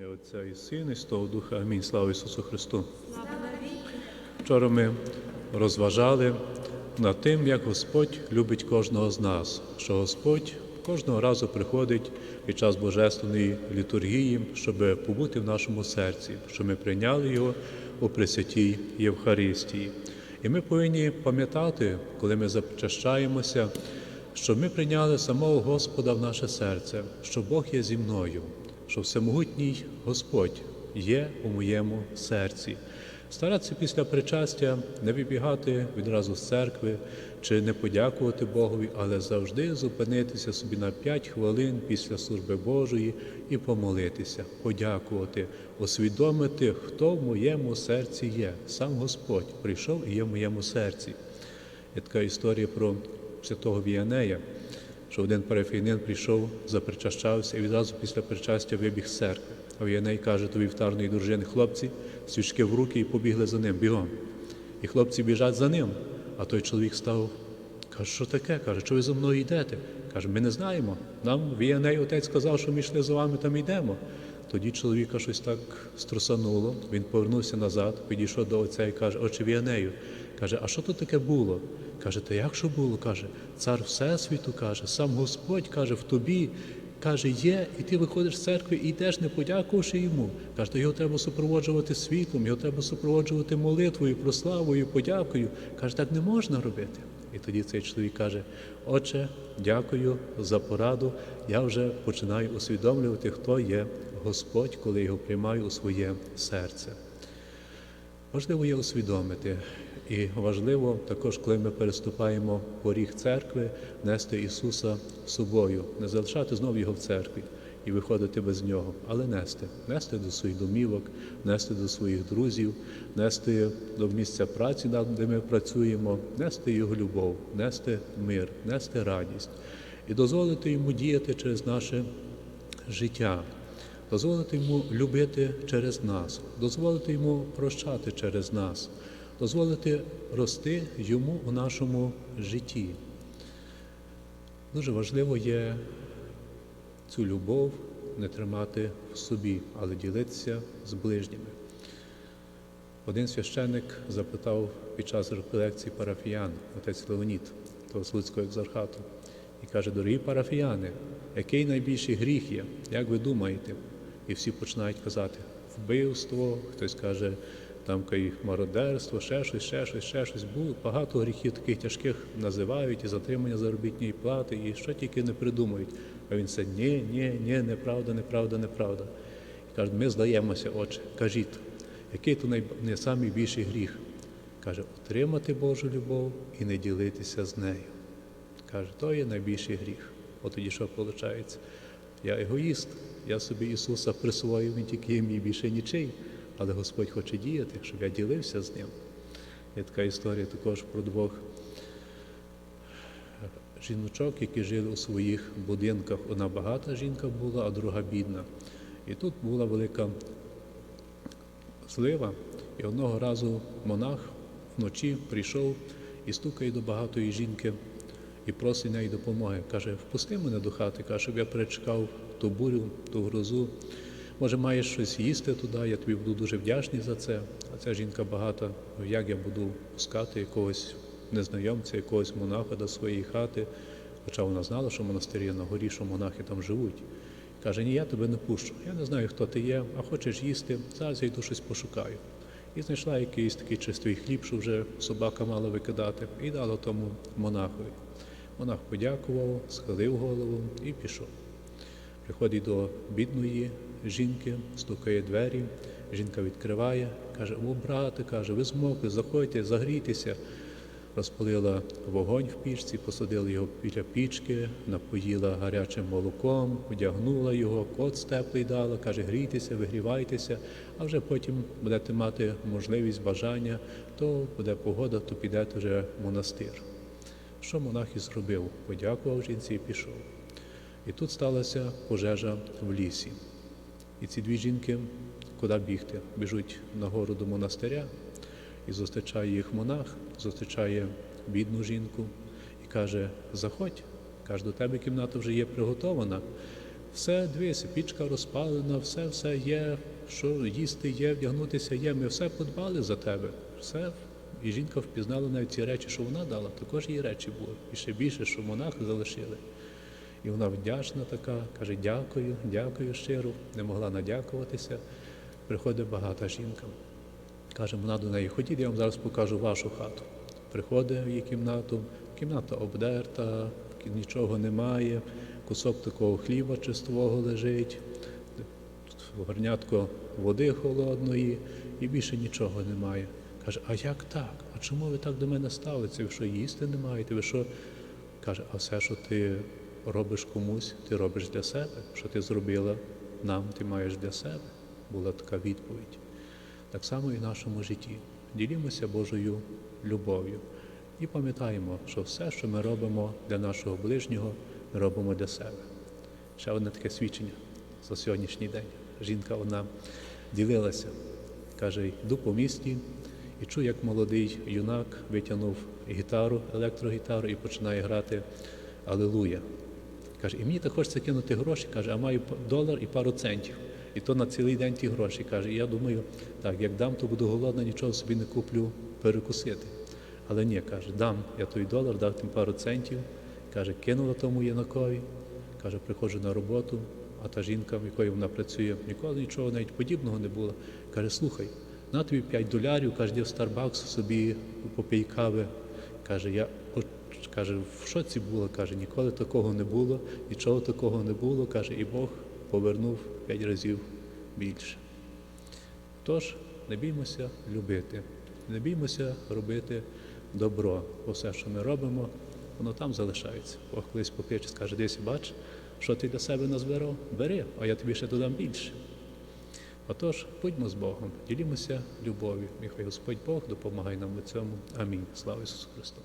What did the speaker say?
ім'я Отця і Сина, і Святого Духа. Амінь. Слава Ісусу Христу. Вчора ми розважали над тим, як Господь любить кожного з нас, що Господь кожного разу приходить під час Божественної літургії, щоб побути в нашому серці, щоб ми прийняли Його у Пресвятій Євхаристії. І ми повинні пам'ятати, коли ми запричащаємося, що ми прийняли самого Господа в наше серце, що Бог є зі мною, що всемогутній Господь є у моєму серці. Старатися після причастя не вибігати відразу з церкви чи не подякувати Богові, але завжди зупинитися собі на 5 хвилин після служби Божої і помолитися, подякувати, усвідомити, хто в моєму серці є. Сам Господь прийшов і є в моєму серці. Є така історія про святого Віанея, що один парафіянин прийшов, запричащався і відразу після причастя вибіг з церкви. А Віаней каже до вівтарної дружини, хлопці, свічки в руки і побігли за ним, бігом. І хлопці біжать за ним. А той чоловік став, каже, що таке? Каже, що ви за мною йдете? Каже, ми не знаємо. Нам Віаней отець сказав, що ми йшли за вами, там йдемо. Тоді чоловіка щось так струсануло. Він повернувся назад, підійшов до отця і каже, отче Віанею, каже, а що тут таке було? Каже, та як що було? Каже, цар Всесвіту каже, сам Господь каже, в тобі. Каже, є, і ти виходиш з церкви і йдеш, не подякувавши йому. Каже, то його треба супроводжувати світлом, його треба супроводжувати молитвою, прославою, подякою. Каже, так не можна робити. І тоді цей чоловік каже: Отче, дякую за пораду. Я вже починаю усвідомлювати, хто є Господь, коли його приймаю у своє серце. Важливо є усвідомити, і важливо також, коли ми переступаємо поріг церкви, нести Ісуса з собою, не залишати знову Його в церкві і виходити без нього, але нести, нести до своїх домівок, нести до своїх друзів, нести до місця праці, де ми працюємо, нести Його любов, нести мир, нести радість. І дозволити йому діяти через наше життя. Дозволити йому любити через нас, дозволити йому прощати через нас, дозволити рости йому у нашому житті. Дуже важливо є цю любов не тримати в собі, але ділитися з ближніми. Один священник запитав під час реколекції парафіян, отець Леонід, того Слуцького екзархату, і каже, дорогі парафіяни, який найбільший гріх є, як ви думаєте? І всі починають казати вбивство, хтось каже, там кай мародерство, ще щось, ще щось, ще щось. Було багато гріхів таких тяжких називають і затримання заробітної плати, і що тільки не придумають. А він це ні, ні, ні, неправда, неправда, неправда. І каже, ми здаємося, отче, кажіть, який то найбільший гріх? Каже, отримати Божу любов і не ділитися з нею. Каже, то є найбільший гріх. От тоді що виходить? Я егоїст, я собі Ісуса присвоїв, Він тільки мій більше нічий, але Господь хоче діяти, щоб я ділився з ним. Є така історія також про двох жіночок, які жили у своїх будинках. Одна багата жінка була, а друга бідна. І тут була велика злива, і одного разу монах вночі прийшов і стукає до багатої жінки і просить неї допомоги. Каже, впусти мене до хати, каже, щоб я перечекав ту бурю, ту грозу. Може, маєш щось їсти туди, я тобі буду дуже вдячний за це. А ця жінка багата, як я буду пускати якогось незнайомця, якогось монаха до своєї хати. Хоча вона знала, що монастирі на горі, що монахи там живуть. Каже, ні, я тебе не пущу. Я не знаю, хто ти є, а хочеш їсти, зараз я йду щось пошукаю. І знайшла якийсь такий чистий хліб, що вже собака мала викидати, і дала тому монахові. Монах подякував, схилив голову і пішов. Приходить до бідної жінки, стукає двері, жінка відкриває, каже, о, брате, каже, ви змокли, заходьте, загрійтеся. Розпалила вогонь в пічці, посадила його біля пічки, напоїла гарячим молоком, одягнула його, кот теплий дала, каже, грійтеся, вигрівайтеся, а вже потім будете мати можливість, бажання, то буде погода, то підете вже в монастир. Що монах і зробив? Подякував жінці і пішов. І тут сталася пожежа в лісі. І ці дві жінки, куди бігти? Біжуть на гору до монастиря, і зустрічає їх монах, зустрічає бідну жінку і каже: Заходь, каже, до тебе кімната вже є приготована. все, дивися, пічка розпалена, все, все є, що їсти є, вдягнутися є. Ми все подбали за тебе. Все. І жінка впізнала навіть ці речі, що вона дала, також її речі були. І ще більше, що монахи залишили. І вона вдячна така, каже, дякую, дякую щиро, не могла надякуватися. Приходить багата жінка. Каже, вона до неї, ходіть, я вам зараз покажу вашу хату. Приходить в її кімнату, кімната обдерта, нічого немає, кусок такого хліба чистого лежить, горнятко води холодної і більше нічого немає. Каже, а як так? А чому ви так до мене ставитеся? Ви що їсти не маєте? Ви що? Каже, а все, що ти робиш комусь, ти робиш для себе. Що ти зробила нам, ти маєш для себе. Була така відповідь. Так само і в нашому житті. Ділімося Божою любов'ю і пам'ятаємо, що все, що ми робимо для нашого ближнього, ми робимо для себе. Ще одне таке свідчення за сьогоднішній день. Жінка вона ділилася, каже, йду по місті і чую, як молодий юнак витягнув гітару, електрогітару і починає грати Алелуя. Каже, і мені так хочеться кинути гроші, каже, а маю долар і пару центів. І то на цілий день ті гроші. Каже, і я думаю, так, як дам, то буду голодна, нічого собі не куплю перекусити. Але ні, каже, дам я той долар, дав тим пару центів. Каже, кинула тому юнакові. Каже, приходжу на роботу, а та жінка, в якої вона працює, ніколи нічого навіть подібного не було. Каже, слухай, на тобі 5 долярів, каже, в Starbucks собі попій кави. Каже, я каже, в шоці була, каже, ніколи такого не було, нічого такого не було, каже, і Бог повернув 5 разів більше. Тож не біймося любити, не біймося робити добро, бо все, що ми робимо, воно там залишається. Бог колись покличе, скаже, десь бач, що ти для себе назбирав, бери, а я тобі ще додам більше. Отож, будьмо з Богом, ділімося любов'ю. Нехай Господь Бог допомагає нам у цьому. Амінь. Слава Ісусу Христу!